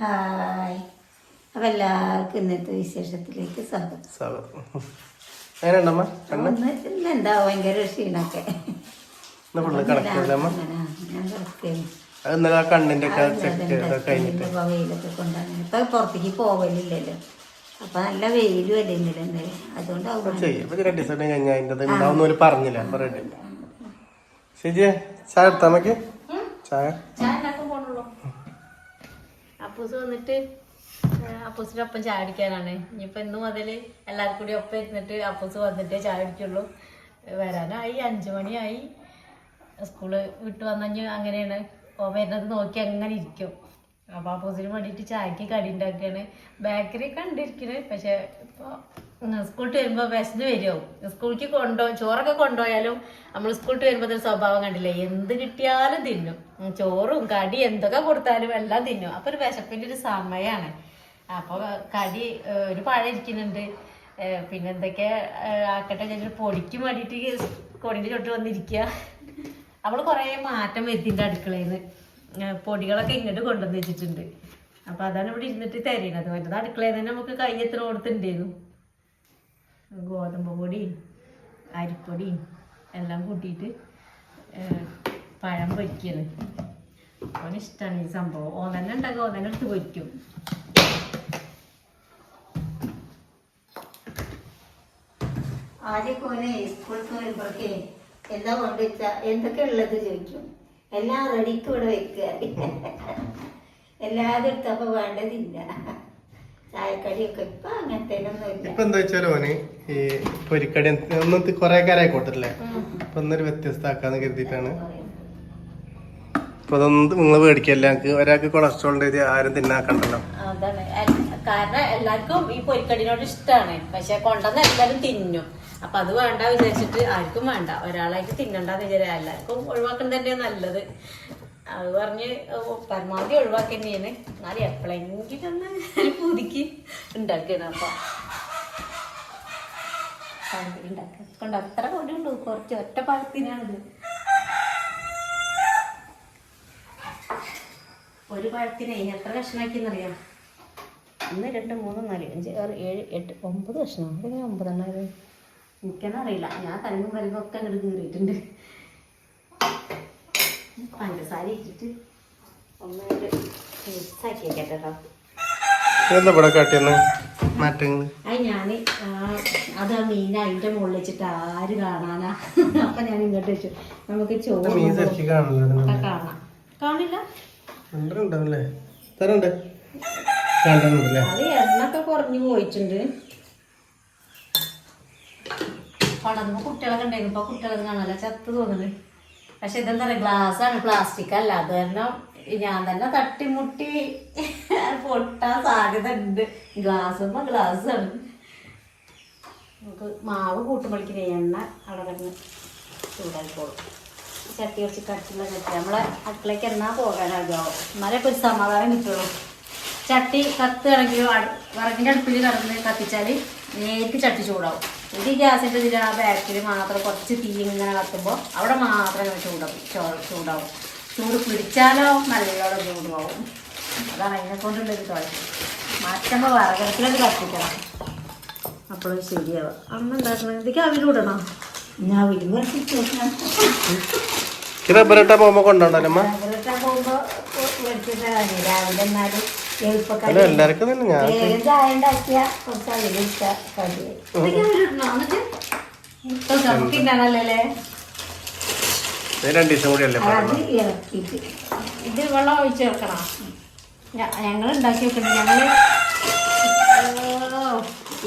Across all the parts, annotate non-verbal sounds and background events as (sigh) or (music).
Hi. അപ്പം എല്ലാവർക്കും ഇന്നത്തെ വിശേഷത്തിലേക്ക് സ്വാഗതം. സ്വാഗതം. എങ്ങനെയുണ്ടമ്മ? കണ്ണ്? ഒന്ന് ഇന്നെന്താ ഭയങ്കര ക്ഷീണൊക്കെ. ഇന്നലെ കണ്ണിന്റെ വെയിലൊക്കെ കൊണ്ടാണ് ഇപ്പൊ പുറത്തേക്ക് പോവലില്ലല്ലോ. അപ്പൊ നല്ല വെയിലും അല്ലേ ഇന്നലെ പറഞ്ഞില്ല. ശരി ചായ എടുത്താ ചായ? ചായ ഉണ്ടാക്കാൻ പോണുള്ളൂ. അപ്പൂസ് വന്നിട്ട് അപ്പൂസിന്റെ ഒപ്പം ചായ അടിക്കാനാണ് ഇനിയിപ്പോ ഇന്ന് മുതൽ എല്ലാവർക്കും കൂടി ഒപ്പം ഇരുന്നിട്ട് അപ്പൂസ് വന്നിട്ടേ ചായ അടിക്കുള്ളൂ വരാനായി അഞ്ചു മണിയായി. സ്കൂൾ വിട്ടു വന്നു അങ്ങനെയാണ്. ഓ വരുന്നത് നോക്കി അങ്ങനെ ഇരിക്കും. അപ്പൊ അപ്പൂസിന് വേണ്ടിയിട്ട് ചായക്ക് കടി ഉണ്ടാക്കുകയാണ് ബേക്കറി കണ്ടിരിക്കുന്നത് പക്ഷെ ഇപ്പോൾ സ്കൂളിൽ വരുമ്പോൾ വിശന്ന് വരുമോ സ്കൂളിലേക്ക് കൊണ്ടോ ചോറൊക്കെ കൊണ്ടുപോയാലും നമ്മൾ സ്കൂളിൽ വരുമ്പോൾ സ്വഭാവം കണ്ടില്ലേ? എന്ത് കിട്ടിയാലും തിന്നും. ചോറും കടി എന്തൊക്കെ കൊടുത്താലും എല്ലാം തിന്നും. അപ്പൊ ഒരു വിശപ്പിന്റെ ഒരു സമയമാണ് അപ്പൊ കടി ഒരു പഴം ഇരിക്കുന്നുണ്ട്. പിന്നെ എന്തൊക്കെ ആക്കട്ടെ ഞാൻ പൊടിക്ക് വേണ്ടിയിട്ട് കൊടിന്റെ ചുട്ട് വന്നിരിക്കുക അവൾ കുറേ മാറ്റം വരുത്തിന്റെ അടുക്കളയിൽ നിന്ന് പൊടികളൊക്കെ ഇങ്ങോട്ട് കൊണ്ടുവന്ന് വെച്ചിട്ടുണ്ട്. അപ്പൊ അതാണ് ഇവിടെ ഇരുന്നിട്ട് തരുന്നത് മറ്റേത് അടുക്കളയിൽ തന്നെ നമുക്ക് കൈ എത്ര കൊടുത്തിട്ടുണ്ടായിരുന്നു ഗോതമ്പ് പൊടിയും അരിപ്പൊടിയും എല്ലാം കൂട്ടിയിട്ട് പഴം പൊരിക്കൽ. അവന് ഇഷ്ടമാണ് ഈ സംഭവം. ഓൻ തന്നെ ഉണ്ടാക്കുക ഓൻ തന്നെ എടുത്ത് പൊരിക്കും. ആദ്യമൊക്കെ ഓനെ സ്കൂൾക്ക് വരുമ്പോഴൊക്കെ എന്താ കൊണ്ടുവച്ച എന്തൊക്കെ ഉള്ളത് ചോദിക്കും. എല്ലാം റെഡിക്ക് ഇവിടെ വെക്കുക. എല്ലാതും എടുത്തപ്പോ വേണ്ടതില്ല. ചായക്കടിയൊക്കെ ഇപ്പൊ അങ്ങനത്തെ ഒന്നുമില്ല ഇപ്പൊ എന്താ വെച്ചാൽ ഓന് ഈ പൊരിക്കടി ഒന്നും കുറെ കാലമായി കൊടുത്തിട്ടില്ലേ അപ്പൊ ഒന്നൊരു വ്യത്യസ്തമാക്കാന്ന് കരുതിയിട്ടാണ്. അപ്പൊ അതൊന്നും നിങ്ങൾ മേടിക്കല്ല? ഞങ്ങൾക്ക് ഒരാൾക്ക് കൊളസ്ട്രോൾ ഉണ്ട് ആരും തിന്നാക്കണ്ടല്ലോ. അതാണ്. കാരണം എല്ലാവർക്കും ഈ പൊരിക്കടിനോട് ഇഷ്ടമാണ് പക്ഷെ കൊണ്ടുവന്ന് എല്ലാവരും തിന്നും. അപ്പൊ അത് വേണ്ട വിചാരിച്ചിട്ട് ആർക്കും വേണ്ട. ഒരാളായിട്ട് തിന്നണ്ടെന്ന് വിചാരിച്ച എല്ലാവർക്കും ഒഴിവാക്കുന്നത് തന്നെയാണ് നല്ലത്. അത് പറഞ്ഞ് പരമാവധി ഒഴിവാക്കി എന്നാലും എപ്പോഴെങ്കിലും ഒന്ന് പുതുക്കി ഉണ്ടാക്കണം അപ്പൊ. പഴംപൊരി കൊണ്ട് അത്ര പൊടി ഉള്ളൂ. കുറച്ച് ഒറ്റ പഴത്തിനാണിത് ഒരു പഴത്തിനെ എത്ര കഷ്ണാക്കിന്നറിയാം ഒന്ന് രണ്ട് മൂന്ന് നാല് അഞ്ച് ആറ് ഏഴ് എട്ട് ഒമ്പത് കഷ്ണം. അതെങ്ങനെ ഒമ്പതെണ്ണം ഇത് എനിക്കെന്നെ അറിയില്ല. ഞാൻ തലങ്ങും വലങ്ങും ഒക്കെ അങ്ങോട്ട് കീറിയിട്ടുണ്ട്. പഞ്ചസാര ഇട്ടിട്ട് ഒന്ന് വെക്കട്ടെ കേട്ടോ. എന്താ ഇവിടെ കാട്ടിയെന്ന്? മാറ്റങ്ങൾ ഞാൻ അത് ആ മീൻ അതിന്റെ മുകളിൽ വെച്ചിട്ട് ആര് കാണാനാ? അപ്പൊ ഞാൻ ഇങ്ങോട്ട് വെച്ചു. നമുക്ക് ചോറ് മീൻ ശരിക്കും കാണില്ല കാണാം. കാണില്ല ഉണ്ടാവില്ലേ തരണ്ട്. രണ്ടെണ്ണല്ലേ അത് എണ്ണൊക്കെ കുറഞ്ഞു പോയിട്ടുണ്ട്. പടർന്ന് കുട്ടികളൊക്കെ ഉണ്ടായിരുന്നു. ഇപ്പൊ കുട്ടികളൊക്കെ കാണാനല്ല ചത്ത് തോന്നുന്നു. പക്ഷെ ഇതെന്താ പറയാ ഗ്ലാസ് ആണ്. പ്ലാസ്റ്റിക് അല്ല. അത് കാരണം ഞാൻ തന്നെ തട്ടിമുട്ടി പൊട്ടാൻ സാധ്യത ഉണ്ട് ഗ്ലാസ്സുമ്പോ ഗ്ലാസ് ആണ് നമുക്ക് മാവ് കൂട്ടുമ്പോഴേക്കിന് എണ്ണ അവിടെ കിടന്ന് ചൂടായിക്കോളും ചട്ടി കുറച്ച് കട്ടിയുള്ള ചട്ടി. നമ്മളെ അടുക്കളയ്ക്ക് എന്നാ പോകാനാകാവും എന്നാലേ ഇപ്പൊ ഒരു സമാധാനം കിട്ടുള്ളൂ. ചട്ടി കത്തുകയാണെങ്കിലും വിറകിന്റെ അടുപ്പിൽ കിടന്ന് കത്തിച്ചാൽ നേരിട്ട് ചട്ടി ചൂടാവും. ഇത് ഗ്യാസിന്റെ ഇതിൽ ആ ബാക്കിൽ മാത്രം കുറച്ച് തീ ഇങ്ങനെ കത്തുമ്പോൾ അവിടെ മാത്രം ചൂടാവും. ചൂടാവും. ചൂട് പിടിച്ചാലോ നല്ലോണം ചൂടുമാവും. അതാണ് അതിനെ കൊണ്ടുള്ളൊരു തോന്നി മാറ്റുമ്പോൾ വറകരത്തിലത് കത്തിക്കണം. അപ്പോൾ ശരിയാവും. അമ്മ എന്താക്കണം? എന്തൊക്കെ അവിലൂടണോ ഞാൻ വിളിച്ചു റബ്ബറിട്ട പോകുമ്പോ കൊണ്ടോണ്ടല്ലോ രാവിലെ എല്ലാവർക്കും തന്നെ ഞാൻ ഉണ്ടാക്കിയ കുറച്ച് അതിലിട്ട കടിയായി എന്തൊക്കെ അവിലിടണോ എന്നിട്ട് നമുക്കുണ്ടാണല്ലേ ഇത് രണ്ട് ദിവസം കൂടി അല്ലേ അത് ഇത് വെള്ളം ഒഴിച്ച് വെക്കണം ഞങ്ങൾ ഉണ്ടാക്കി വെക്കണം ഞങ്ങൾ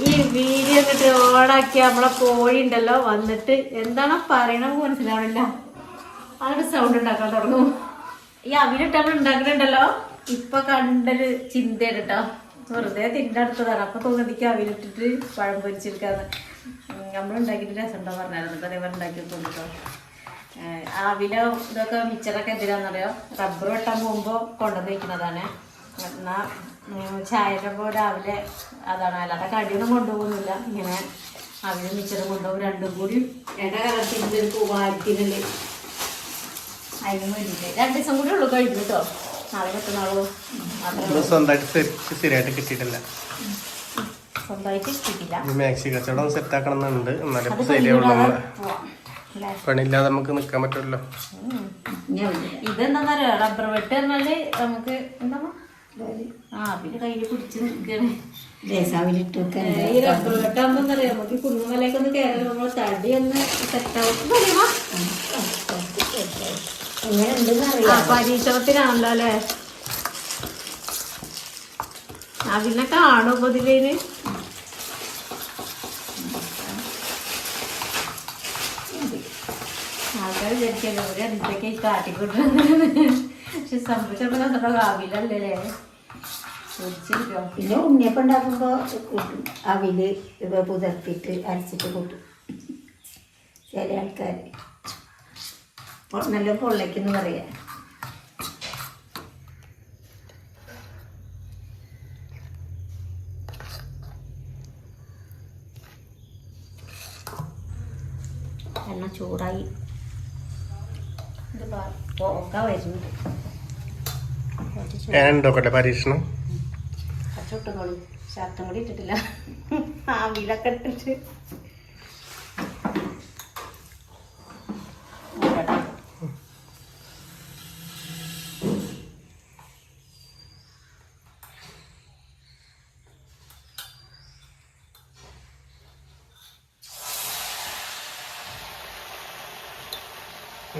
ഈ വീഡിയോ എന്നിട്ട് ഓണാക്കി നമ്മളെ കോഴി ഉണ്ടല്ലോ വന്നിട്ട് എന്താണ് പറയണത് മനസ്സിലാവണില്ല. അതൊരു സൗണ്ട് ഉണ്ടാക്കാൻ തുടങ്ങും. ഈ അവിലിട്ടാണ് ഉണ്ടാക്കുന്നുണ്ടല്ലോ ഇപ്പൊ കണ്ടൊരു ചിന്തയാണ് കേട്ടോ വെറുതെ തിന്നടുത്തതാണ് അപ്പൊ തോന്നിക്ക് അവിലിട്ടിട്ട് പഴം പൊരിച്ചെടുക്കാന്ന്. നമ്മൾ ഉണ്ടാക്കിയിട്ട് രസം ഉണ്ടോ പറഞ്ഞായിരുന്നു അതേപോലെ ഉണ്ടാക്കി കൊണ്ടിട്ടോ അവില ഇതൊക്കെ മിച്ചറൊക്കെ എന്തിനാണെന്നറിയോ റബ്ബർ വെട്ടാൻ പോകുമ്പോൾ കൊണ്ടുവന്ന് വയ്ക്കുന്നതാണ് എന്നാ ചായയുടെ ഇപ്പോൾ രാവിലെ അതാണ്. അല്ലാതെ കടിയൊന്നും കൊണ്ടുപോകുന്നില്ല. ഇങ്ങനെ അവിലും മിച്ചറും കൊണ്ടുപോകും രണ്ടും കൂടി എണ്ണ കലർത്തിന്റെ ഒരു പൂവാറ്റിനുണ്ട് അതിന് വേണ്ടിയിട്ട് രണ്ട് ദിവസം കൂടി ഉള്ളു കഴിഞ്ഞു കേട്ടോ. നാളെ ഇത് സ്വന്തമായിട്ട് ശരിയായിട്ട് കിട്ടിയിട്ടില്ല. സ്വന്തമായിട്ട് കിട്ടില്ല ഈ മാക്സി കച്ചവടം സെറ്റ് ആക്കണം എന്നുണ്ട് എന്നാലേ അല്ലേ? പണിയില്ലാതെ നമുക്ക് നിക്കാൻ പറ്റുമല്ലോ. ഇതെന്താ റബ്ബർ വെട്ട് പറഞ്ഞാൽ നമുക്ക് എന്താ ആ പിന്നെ കയ്യിൽ പിടിച്ച് നിൽക്കണേ. ദേശാവിലിട്ട് ഈ റബ്ബർ വെട്ടാകുമ്പോ എന്താ പറയാ നമുക്ക് കുന്നുമലയൊക്കെ ഒന്ന് കയറി തടി ഒന്ന് സെറ്റാവും എങ്ങനെ ഉണ്ടെന്ന് ആ പിന്നെ കാണുമ്പോ അല്ലേ ആൾക്കാർ വിചാരിക്കല്ലോ ഒരു എന്തൊക്കെ കാട്ടിക്കൊണ്ടിരുന്നത് പക്ഷെ സംഭവിച്ചപ്പോ നമ്മുടെ കാവിലല്ലേ പിന്നെ ഉണ്ണിയപ്പം ഉണ്ടാക്കുമ്പോ കൂട്ടും അവിൽ ഇവ പുതർത്തിട്ട് അരച്ചിട്ട് കൂട്ടും. ചില ആൾക്കാർ നല്ല പൊള്ളയ്ക്കെന്ന് പറയാ. എണ്ണ ചൂടായി ഇത് പോക്ക വരുന്നുണ്ട് പരീക്ഷണം ശർത്തും കൂടി ഇട്ടിട്ടില്ല ആ ഇട്ടിട്ട്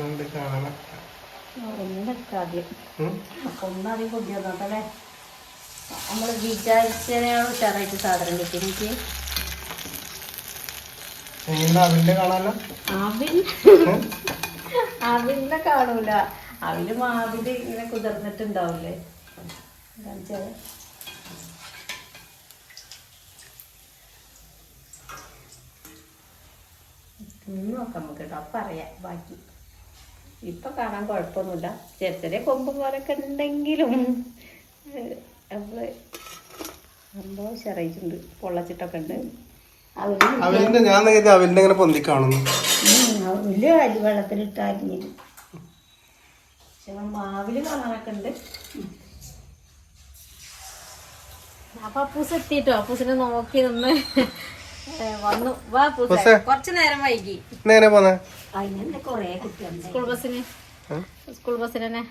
എന്ത് കാണാൻ ഒന്നാദ്യം കൊണ്ടുവന്നോട്ടല്ലേ നമ്മൾ വിചാരിച്ചതിനാണ് ഉഷാറായിട്ട് സാധനം കിട്ടി എനിക്ക് എങ്ങനെ അവന്റെ കാണാനോ? അവിൽ അവിലിനെ കാണൂല. അവിൽ മാവിൽ ഇങ്ങനെ കുതിർന്നിട്ടുണ്ടാവില്ലേ? നോക്കാം നമുക്ക് കേട്ടോ പറയാം. ബാക്കി. ഇപ്പൊ കാണാൻ കുഴപ്പമൊന്നുമില്ല ചെറിയ ചെറിയ കൊമ്പ് പോലൊക്കെ ഉണ്ടെങ്കിലും സംഭവം ഉഷാറായിട്ടുണ്ട് പൊള്ളച്ചിട്ടൊക്കെ ഉണ്ട്. അവൽ അവലിന്റെ ഞാൻ കരുതി അവലിന്റെ ഇങ്ങനെ പൊന്തി കാണുന്നു. വലിയ അരി വെള്ളത്തിൽ അരിഞ്ഞിട്ട് പക്ഷെ മാവിൽ കാണാനൊക്കെ ഉണ്ട്. അപ്പൊ അപ്പൂസ് എത്തിട്ടോ? അപ്പൂസിനെ നോക്കി നിന്ന് വന്നു. വാ അപ്പൂസെ. കുറച്ച് നേരം വൈകി. നേരെ പോന്നെ? സ്കൂൾ ബസ്സിന്. സ്കൂൾ ബസ്സിന് തന്നെ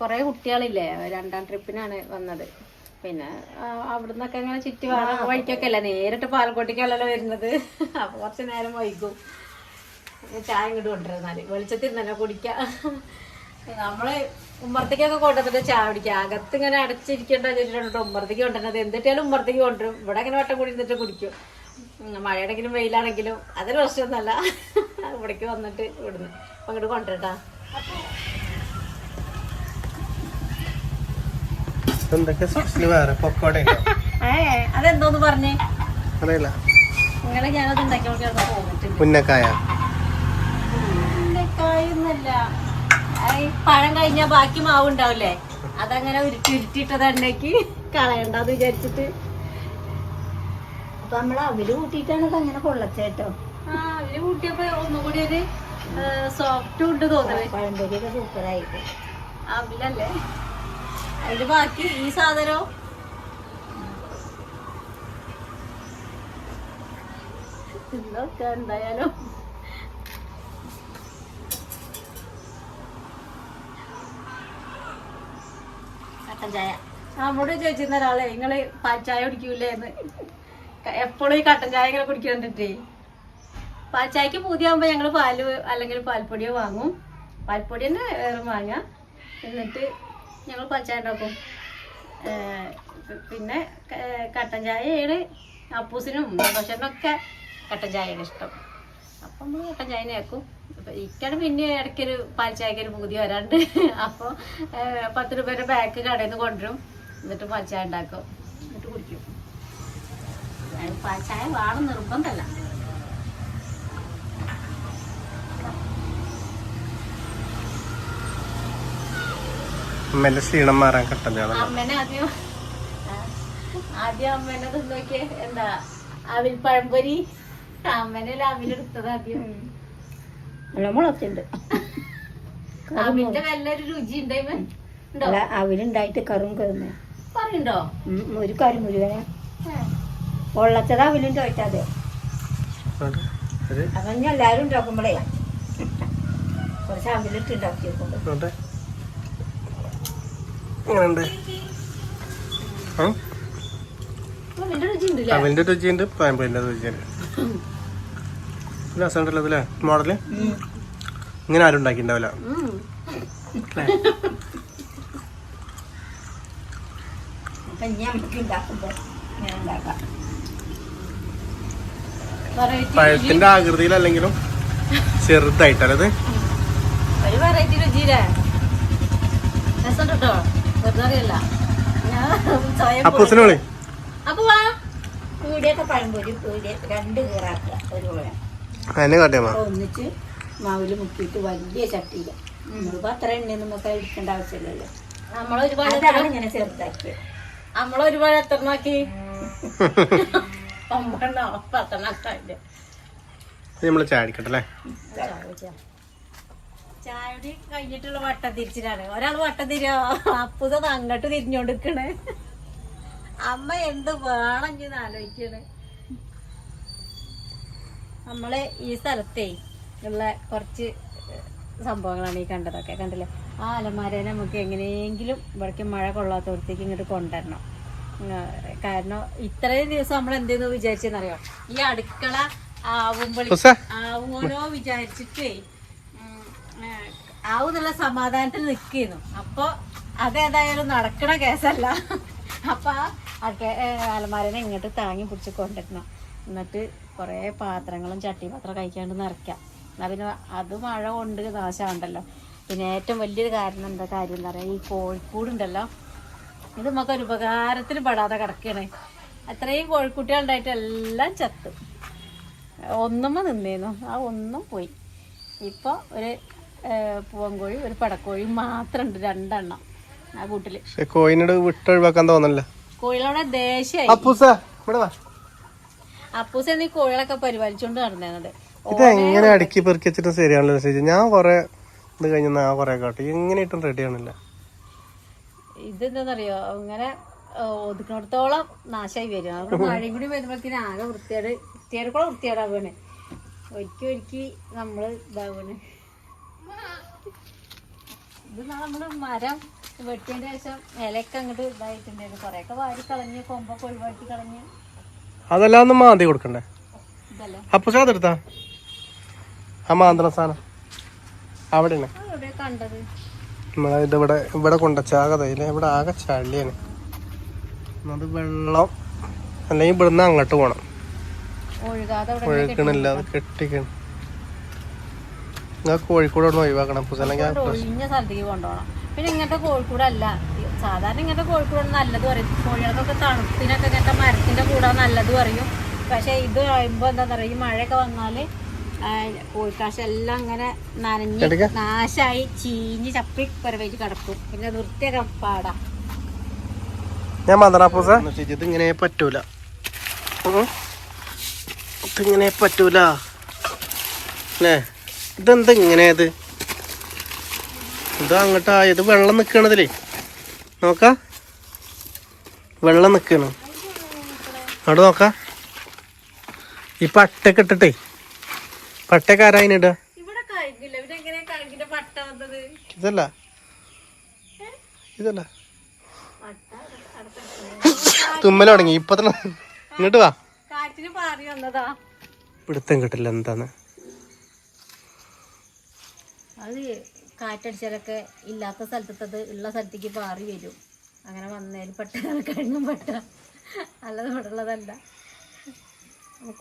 കുറെ കുട്ടികളില്ലേ? രണ്ടാം ട്രിപ്പിനാണ് വന്നത്. പിന്നെ അവിടുന്നൊക്കെ അങ്ങനെ ചുറ്റി വേറെ വഴിക്കൊക്കെ അല്ല നേരിട്ട് പാലക്കോട്ടേക്കല്ലല്ലോ വരുന്നത്. (laughs) അപ്പൊ കുറച്ച് നേരം വൈകും. ചായ ഇങ്ങോട്ട് കൊണ്ടുവരുന്നാൽ. വെളിച്ചത്തിൽ തന്നെ കുടിക്കാം. നമ്മൾ ഉമ്മർത്തേക്കൊക്കെ കൊണ്ടുവന്നിട്ട് ചായ കുടിക്കുക അകത്ത് ഇങ്ങനെ അടച്ചിരിക്കേണ്ട ചോദിച്ചിട്ടുണ്ട്. ഉമ്മർത്തേക്ക് കൊണ്ടുവരുന്നത് എന്തിട്ടാലും ഉമ്മർത്തേക്ക് കൊണ്ടുവരും. ഇവിടെ ഇങ്ങനെ വട്ടം കൂടി നിന്നിട്ട് കുടിക്കും. മഴയാണെങ്കിലും വെയിലാണെങ്കിലും അതൊരു പ്രശ്നമൊന്നുമല്ല. ഇവിടേക്ക് വന്നിട്ട് ഇവിടുന്ന്. അങ്ങോട്ട് കൊണ്ടുവരട്ടാ. എന്തൊക്കെ സ്പെഷ്യൽ വേറെ പൊക്കോടെ ഏ അതെന്തോന്ന് പറഞ്ഞേ? അറിയില്ല. നിങ്ങളെ ഞാനത് ഉണ്ടാക്കി നോക്കിയാൽ പോന്നിട്ടുണ്ട്. പുന്നക്കായ. കായൊന്നല്ല പഴം കഴിഞ്ഞാ ബാക്കി മാവ് ഉണ്ടാവില്ലേ? അതങ്ങനെ ഉരുട്ടി ഉരുട്ടിയിട്ടത് എണ്ണയ്ക്ക് കളയണ്ടെന്ന് വിചാരിച്ചിട്ട്. അപ്പൊ നമ്മൾ അവർ കൂട്ടിയിട്ടാണ് അത് അങ്ങനെ പൊള്ളച്ചേട്ടോ ആ അവർ കൂട്ടിയപ്പോ ഒന്നുകൂടി ഒരു സോഫ്റ്റ് ഉണ്ട് തോന്നുന്നത് പഴംപൊരിയൊക്കെ സൂപ്പറായിട്ട് അവിലല്ലേ അതിൽ ബാക്കി ഈ സാധനവും തിന്നൊക്കെ എന്തായാലും. കട്ടൻ ചായ. നമ്മോട് ചോദിച്ചിരുന്ന ഒരാളെ നിങ്ങൾ ചായ കുടിക്കൂലേ എന്ന് എപ്പോഴും ഈ കട്ടൻ ചായ ഇങ്ങനെ കുടിക്കണ്ടിട്ടേ ചായക്ക് പൂതിയാകുമ്പോൾ ഞങ്ങൾ പാൽ അല്ലെങ്കിൽ പാൽപ്പൊടിയോ വാങ്ങും. പാൽപ്പൊടി തന്നെ വേറെ വാങ്ങാം. എന്നിട്ട് ഞങ്ങൾ പാൽച്ചായ ചായ ഉണ്ടാക്കും പിന്നെ കട്ടൻ ചായയാണ് അപ്പൂസിനും ദോശനൊക്കെ കട്ടൻ ചായയാണ് ഇഷ്ടം. അപ്പം നമ്മൾ കട്ടൻ ചായനെ ആക്കും. ഇക്കാണ് പിന്നെ ഇടയ്ക്കൊരു പാൽച്ചായക്കൊരു പൂതി വരാണ്ട് അപ്പോൾ പത്ത് രൂപയുടെ ബാഗ് കടയിൽ നിന്ന് കൊണ്ടുവരും. എന്നിട്ട് പാൽച്ചായ ചായ ഉണ്ടാക്കും. എന്നിട്ട് കുടിക്കും. പാൽച്ചായ പാൽ ചായ വേണം നിർബന്ധമല്ല അമ്മേന്റെ ക്ഷീണം മാറാൻ കിട്ടുന്ന അമ്മേനെ ആദ്യം അമ്മേനെ തിന്നോക്കിയ എന്താ അവിൽ പഴംപൊരി? അമ്മേനെ അവിലെടുത്തത് ആദ്യം. നല്ല മുളച്ചുണ്ട് രുചി ഉണ്ടായിമേ അവിലുണ്ടായിട്ട് കറും കയറുന്നു പറയുണ്ടോ? ഒരു കറി മുഴുവനെ. പൊള്ളച്ചത് അവിലും ചോദിച്ചാതെ നോട്ടെ. എല്ലാരും ഉണ്ടാക്കുമ്പോഴേ കുറച്ച് അവിലിട്ട് ഉണ്ടാക്കി. എങ്ങനെയുണ്ട്? അവലിന്റെ രുചിയുണ്ട് പാമ്പലിന്റെ രുചിയുണ്ട്. രസമുണ്ടല്ലോ ഇതില്ലേ? മോഡൽ? ഇങ്ങനെ ആരും ഉണ്ടാക്കിണ്ടാവില്ല പഴത്തിന്റെ ആകൃതിയിലല്ലെങ്കിലും ചെറുതായിട്ടല്ലേ ഇത്? ഒരു വെറൈറ്റി രസം കേട്ടോ വെറുതെ ഞാൻ സ്വയം വിളി അപ്പൊ വാ പീടിയൊക്കെ പഴംപൊരി പീടിയ രണ്ട് കീറാക്കുക ഒരു ഒന്നിച്ച് മാവിൽ മുക്കിയിട്ട് വലിയ ചട്ടിയിൽ നമ്മളിപ്പോ അത്ര എണ്ണ നമുക്ക് എടുക്കേണ്ട ആവശ്യമില്ലല്ലോ. നമ്മളൊരുപാട് ഇങ്ങനെ ചെറുതാക്കി നമ്മളൊരുപാട് എത്രണ്ണാക്കി ഒമ്പണ്ണോ (laughs) പത്തെണ്ണാക്കില്ല നമ്മൾ ചാടിക്കട്ടെ അല്ലേ? ചായടി കഴിഞ്ഞിട്ടുള്ള വട്ടം തിരിച്ചിട്ടാണ്. ഒരാൾ വട്ടം തിരിയോ അപ്പുത അങ്ങോട്ട് തിരിഞ്ഞോണ്ടിരിക്കണേ. അമ്മ എന്ത് വേണം ഇങ്ങനെ ആലോചിക്കണ്. നമ്മൾ ഈ സ്ഥലത്തെ ഉള്ള കുറച്ച് സംഭവങ്ങളാണ് ഈ കണ്ടതൊക്കെ. കണ്ടില്ലേ? ആ അലമാരേനെ നമുക്ക് എങ്ങനെയെങ്കിലും ഇവിടേക്ക് മഴ കൊള്ളാത്തടത്തേക്ക് ഇങ്ങോട്ട് കൊണ്ടുവരണം. കാരണം ഇത്രയും ദിവസം നമ്മൾ എന്തെന്ന് വിചാരിച്ചെന്നറിയോ? ഈ അടുക്കള ആവുമ്പോൾ. ആവുമോനോ വിചാരിച്ചിട്ടേ ആവുന്നുള്ള സമാധാനത്തിൽ നിൽക്കുന്നു. അപ്പൊ അതേതായാലും നടക്കണ കേസല്ല. അപ്പൊ ആ അലമാരനെ ഇങ്ങോട്ട് താങ്ങി പിടിച്ച് കൊണ്ടിരുന്നു എന്നിട്ട് കുറേ പാത്രങ്ങളും ചട്ടിപാത്രം കഴിക്കാണ്ട് നിറയ്ക്കാം. എന്നാ പിന്നെ അത് മഴ കൊണ്ട് നാശമുണ്ടല്ലോ പിന്നെ ഏറ്റവും വലിയൊരു കാരണം എന്താ കാര്യം എന്ന് പറയുക ഈ കോഴിക്കൂടുണ്ടല്ലോ. ഇത് നമുക്ക് ഒരു ഉപകാരത്തിന് പെടാതെ കിടക്കണേ അത്രയും കോഴിക്കുട്ടികളുണ്ടായിട്ട് എല്ലാം ചത്തു. ഒന്നുമ്മ നിന്നേന്നു. ആ ഒന്നും പോയി. ഇപ്പോൾ ഒരു പൂവൻകോഴി ഒരു പടക്കോഴി മാത്രം ഉണ്ട് രണ്ടെണ്ണം ആ കൂട്ടിൽ. കോഴിനോട് വിട്ടൊഴിവാക്കാൻ തോന്നല്ല കോഴികളോടെ ദേഷ്യായി. അപ്പൂസ നീ കോഴികളൊക്കെ പരിപാലിച്ചോണ്ട് നടന്നത് ഇത് എങ്ങനെ അടുക്കി പെറുക്കി വെച്ചിട്ട് ശരിയാണല്ലോ ചേച്ചി ഞാൻ കൊറേ ഇത് കഴിഞ്ഞ ഞാൻ കൊറേ കാട്ടി. എങ്ങനെയിട്ടും റെഡി ആണില്ല ഇതെന്താന്നറിയോ? ഇങ്ങനെ ഒതുക്കണത്തോളം നാശമായി വരും. മഴയും കൂടി വരുമ്പോഴത്തേന് ആകെ വൃത്തിയേട് വൃത്തിയേട് കൂടെ വൃത്തിയേടാവുകയാണ് ഒരിക്കൽ ഒരിക്കൽ നമ്മൾ ഇതാവുകയാണ്. ഇത് നമ്മൾ മരം വെട്ടിയതിന്റെ ശേഷം ഇലയൊക്കെ അങ്ങോട്ട് ഇതായിട്ടുണ്ടായിരുന്നു കുറെയൊക്കെ വാരി കളഞ്ഞ് കൊമ്പൊക്കെ ഒഴിവാക്കി കളഞ്ഞ്. അതെല്ലാം ഒന്ന് മാന്തി കൊടുക്കണ്ടേ? അപ്പൊ സാധെടുത്താ അതെടുത്താ ആ മാന്തണ സാധനം. അവിടെ കണ്ടത്. നമ്മളെ ഇത് ഇവിടെ ഇവിടെ കൊണ്ടച്ചാകതയിൽ ഇവിടെ ആകെ ചളിയാണ്. അത് വെള്ളം. അല്ലെങ്കിൽ ഇവിടുന്ന് അങ്ങോട്ട് പോണം. ഒഴുകണില്ല അത് കെട്ടിക്കണം. നിങ്ങൾ കോഴിക്കോട് ഒന്ന് ഒഴിവാക്കണം. ഒഴിഞ്ഞ സ്ഥലത്തേക്ക് കൊണ്ടുപോകണം. പിന്നെ ഇങ്ങനത്തെ കോഴിക്കൂടല്ല. സാധാരണ ഇങ്ങനത്തെ കോഴിക്കോട് നല്ലത് പറയും. കോഴികൾക്കൊക്കെ തണുപ്പിനൊക്കെ ഇങ്ങനത്തെ മരത്തിന്റെ കൂടെ നല്ലത് പറയും. പക്ഷെ ഇത് ആയുമ്പോ എന്താ പറയുക ഈ മഴയൊക്കെ വന്നാൽ കോഴിക്കാശെല്ലാം അങ്ങനെ നനഞ്ഞ്. നാശായി ചീഞ്ഞ് ചപ്പി പരവേച്ച് കിടക്കും. പിന്നെ നിർത്തിയൊക്കെ വൃത്തിയൊക്കെ പാടാ. ഞാൻ മന്ത്രാ പൂസ. ഇത് ഇങ്ങനെ പറ്റൂല. ഇതിങ്ങനെ പറ്റൂല. അല്ലേ ഇതെന്താ ഇങ്ങനെ ഇത്? ഇത് അങ്ങോട്ടാ ഇത് വെള്ളം നിക്കണതിലേ. നോക്ക. വെള്ളം നിക്കണ. അവിടെ നോക്ക. ഈ പട്ടൊക്കെ ഇട്ടിട്ടേ. പട്ടൊക്കെ ആരാ അതിനിടുക ഇതല്ല. ഇതല്ല. തുമ്മലുടങ്ങി തുടങ്ങി. ഇപ്പൊ തന്നെ ഇങ്ങോട്ട് വാ. പിടുത്തം കിട്ടില്ല. എന്താന്ന്? അത് കാറ്റടിച്ചാലൊക്കെ ഇല്ലാത്ത സ്ഥലത്തത് ഉള്ള സ്ഥലത്തേക്ക് പാറി വരും. അങ്ങനെ വന്നതിൽ പെട്ട കഴിഞ്ഞും പെട്ട. അല്ലാതെ ഇവിടെ ഉള്ളതല്ല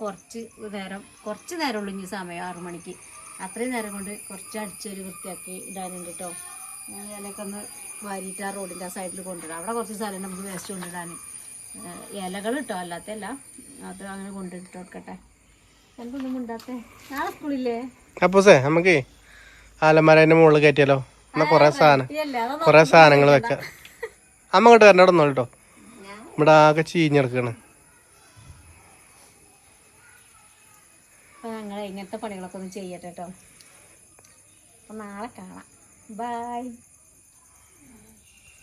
കുറച്ച് നേരം കുറച്ച് നേരമുള്ളൂ ഇനി സമയം ആറു മണിക്ക്. അത്രയും നേരം കൊണ്ട് കുറച്ച് അടിച്ചൊരു വൃത്തിയാക്കി ഇടാനുണ്ട് കേട്ടോ ഞാൻ ഇലയൊക്കെ ഒന്ന് വാരിയിട്ട് ആ റോഡിന്റെ ആ സൈഡിൽ കൊണ്ടിടാം അവിടെ കുറച്ച് സ്ഥലം നമുക്ക് വേസ്റ്റ് കൊണ്ടിടാൻ ഇലകൾ കിട്ടോ അല്ലാത്തല്ല അത് അങ്ങനെ കൊണ്ടിട്ട് കൊടുക്കട്ടെ. എനിക്കൊന്നും ഉണ്ടാത്തേ നാളെ സ്കൂളില്ലേ? അപ്പോസേ നമുക്ക് ആലമരേന്റെ മുകളിൽ കയറ്റിയാലോ? എന്നാ കൊറേ സാധനം കുറേ സാധനങ്ങൾ വെക്കാം. അമ്മ അങ്ങോട്ട് വരണ്ട ഇവിടെ കേട്ടോ ഇവിടെ ആകെ ചീഞ്ഞെടുക്കാണ് ഇങ്ങനത്തെ പണികളൊക്കെ ഒന്ന് ചെയ്യട്ടെ കേട്ടോ നാളെ കാണാം. ബൈ